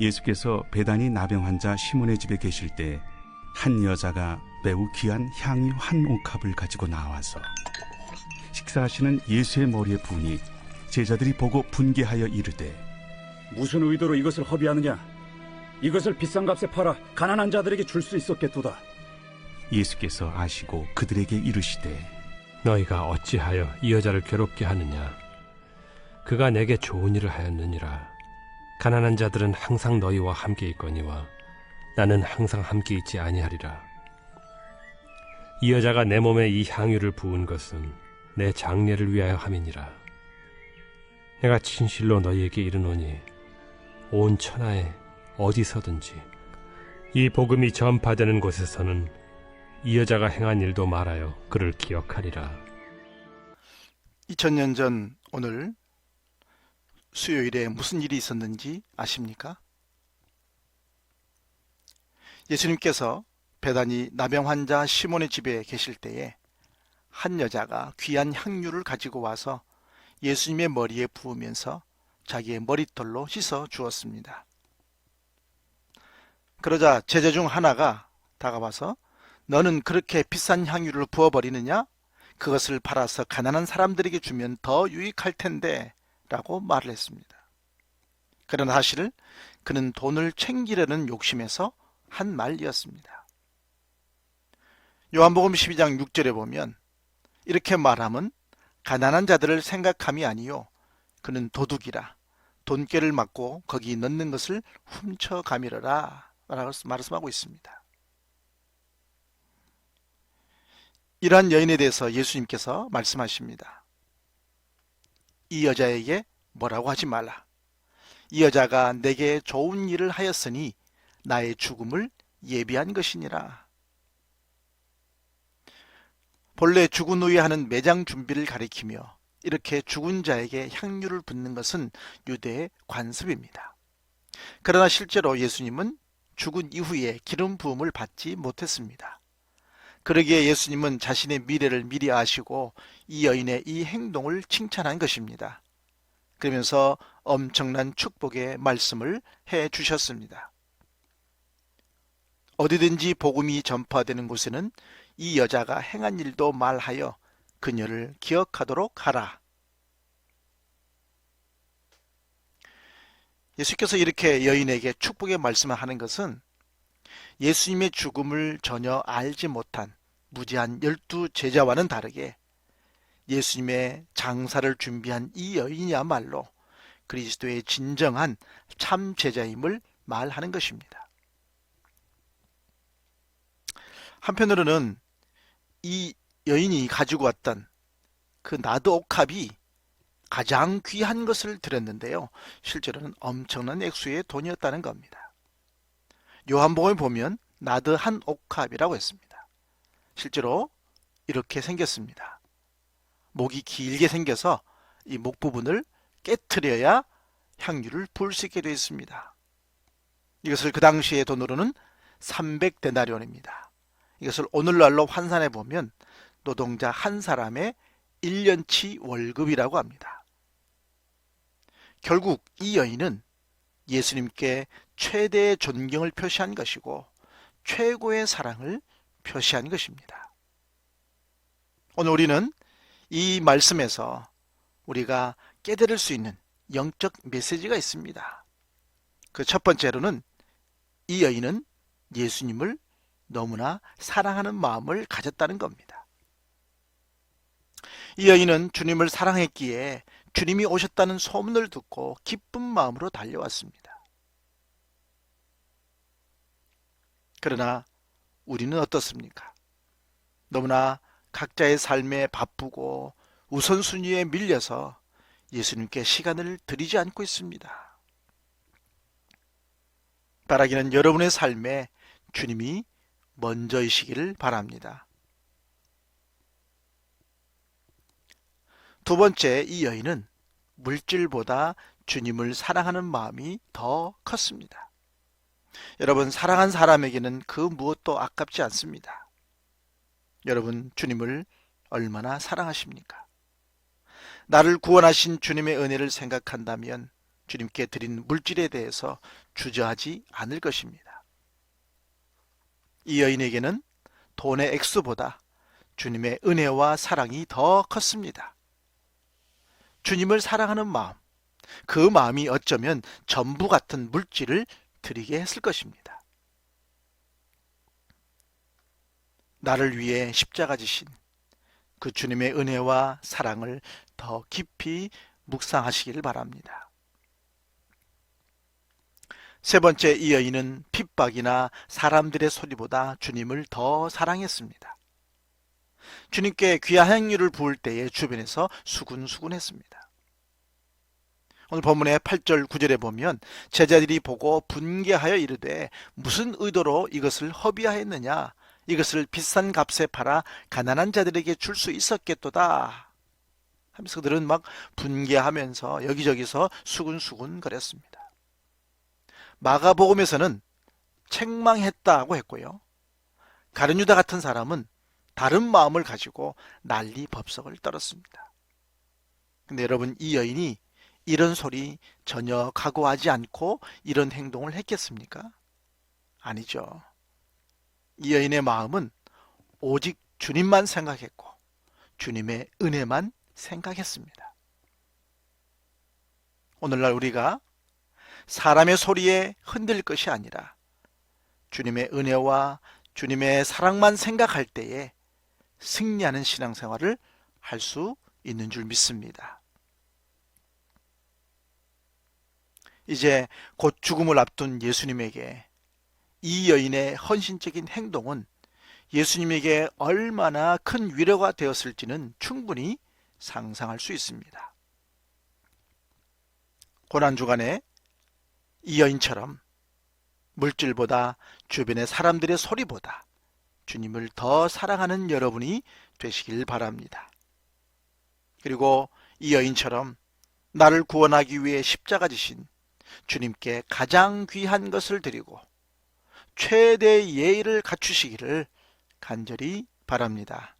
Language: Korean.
예수께서 배단이 나병 환자 시몬의 집에 계실 때 한 여자가 매우 귀한 향유 한 옥합을 가지고 나와서 식사하시는 예수의 머리에 부으니 제자들이 보고 분개하여 이르되 무슨 의도로 이것을 허비하느냐? 이것을 비싼 값에 팔아 가난한 자들에게 줄 수 있었겠도다. 예수께서 아시고 그들에게 이르시되 너희가 어찌하여 이 여자를 괴롭게 하느냐? 그가 내게 좋은 일을 하였느니라. 가난한 자들은 항상 너희와 함께 있거니와 나는 항상 함께 있지 아니하리라. 이 여자가 내 몸에 이 향유를 부은 것은 내 장례를 위하여 함이니라. 내가 진실로 너희에게 이르노니 온 천하에 어디서든지 이 복음이 전파되는 곳에서는 이 여자가 행한 일도 말하여 그를 기억하리라. 2000년 전 오늘 수요일에 무슨 일이 있었는지 아십니까? 예수님께서 배단이 나병 환자 시몬의 집에 계실 때에 한 여자가 귀한 향유를 가지고 와서 예수님의 머리에 부으면서 자기의 머리털로 씻어 주었습니다. 그러자 제자 중 하나가 다가와서 너는 그렇게 비싼 향유를 부어버리느냐? 그것을 팔아서 가난한 사람들에게 주면 더 유익할 텐데 라고 말을 했습니다. 그러나 사실 그는 돈을 챙기려는 욕심에서 한 말이었습니다. 요한복음 12장 6절에 보면 이렇게 말함은 가난한 자들을 생각함이 아니요 그는 도둑이라 돈깨를 맞고 거기 넣는 것을 훔쳐가미러라 라고 말씀하고 있습니다. 이러한 여인에 대해서 예수님께서 말씀하십니다. 이 여자에게 뭐라고 하지 말라. 이 여자가 내게 좋은 일을 하였으니 나의 죽음을 예비한 것이니라. 본래 죽은 후에 하는 매장 준비를 가리키며 이렇게 죽은 자에게 향유를 붓는 것은 유대의 관습입니다. 그러나 실제로 예수님은 죽은 이후에 기름 부음을 받지 못했습니다. 그러기에 예수님은 자신의 미래를 미리 아시고 이 여인의 이 행동을 칭찬한 것입니다. 그러면서 엄청난 축복의 말씀을 해 주셨습니다. 어디든지 복음이 전파되는 곳에는 이 여자가 행한 일도 말하여 그녀를 기억하도록 하라. 예수께서 이렇게 여인에게 축복의 말씀을 하는 것은 예수님의 죽음을 전혀 알지 못한 무지한 열두 제자와는 다르게 예수님의 장사를 준비한 이 여인이야말로 그리스도의 진정한 참 제자임을 말하는 것입니다. 한편으로는 이 여인이 가지고 왔던 그 나드 옥합이 가장 귀한 것을 드렸는데요. 실제로는 엄청난 액수의 돈이었다는 겁니다. 요한복음에 보면 나드 한 옥합이라고 했습니다. 실제로 이렇게 생겼습니다. 목이 길게 생겨서 이 목 부분을 깨트려야 향유를 부을 수 있게 되어 있습니다. 이것을 그 당시의 돈으로는 300데나리온입니다. 이것을 오늘날로 환산해 보면 노동자 한 사람의 1년치 월급이라고 합니다. 결국 이 여인은 예수님께 최대의 존경을 표시한 것이고 최고의 사랑을 표시한 것입니다. 오늘 우리는 이 말씀에서 우리가 깨달을 수 있는 영적 메시지가 있습니다. 그 첫 번째로는 이 여인은 예수님을 너무나 사랑하는 마음을 가졌다는 겁니다. 이 여인은 주님을 사랑했기에 주님이 오셨다는 소문을 듣고 기쁜 마음으로 달려왔습니다. 그러나 우리는 어떻습니까? 너무나 각자의 삶에 바쁘고 우선순위에 밀려서 예수님께 시간을 들이지 않고 있습니다. 바라기는 여러분의 삶에 주님이 먼저이시기를 바랍니다. 두 번째, 이 여인은 물질보다 주님을 사랑하는 마음이 더 컸습니다. 여러분, 사랑한 사람에게는 그 무엇도 아깝지 않습니다. 여러분, 주님을 얼마나 사랑하십니까? 나를 구원하신 주님의 은혜를 생각한다면 주님께 드린 물질에 대해서 주저하지 않을 것입니다. 이 여인에게는 돈의 액수보다 주님의 은혜와 사랑이 더 컸습니다. 주님을 사랑하는 마음, 그 마음이 어쩌면 전부 같은 물질을 드리게 했을 것입니다. 나를 위해 십자가 지신 그 주님의 은혜와 사랑을 더 깊이 묵상하시길 바랍니다. 세 번째 이 여인은 핍박이나 사람들의 소리보다 주님을 더 사랑했습니다. 주님께 귀한 향유를 부을 때에 주변에서 수군수군했습니다. 오늘 본문의 8절 9절에 보면 제자들이 보고 분개하여 이르되 무슨 의도로 이것을 허비하였느냐 이것을 비싼 값에 팔아 가난한 자들에게 줄 수 있었겠도다 하면서 그들은 막 분개하면서 여기저기서 수군수군 거렸습니다. 마가복음에서는 책망했다고 했고요. 가룟유다 같은 사람은 다른 마음을 가지고 난리 법석을 떨었습니다. 근데 여러분 이 여인이 이런 소리 전혀 각오하지 않고 이런 행동을 했겠습니까? 아니죠. 이 여인의 마음은 오직 주님만 생각했고 주님의 은혜만 생각했습니다. 오늘날 우리가 사람의 소리에 흔들 것이 아니라 주님의 은혜와 주님의 사랑만 생각할 때에 승리하는 신앙생활을 할 수 있는 줄 믿습니다. 이제 곧 죽음을 앞둔 예수님에게 이 여인의 헌신적인 행동은 예수님에게 얼마나 큰 위로가 되었을지는 충분히 상상할 수 있습니다. 고난 주간에 이 여인처럼 물질보다 주변의 사람들의 소리보다 주님을 더 사랑하는 여러분이 되시길 바랍니다. 그리고 이 여인처럼 나를 구원하기 위해 십자가 지신 주님께 가장 귀한 것을 드리고 최대의 예의를 갖추시기를 간절히 바랍니다.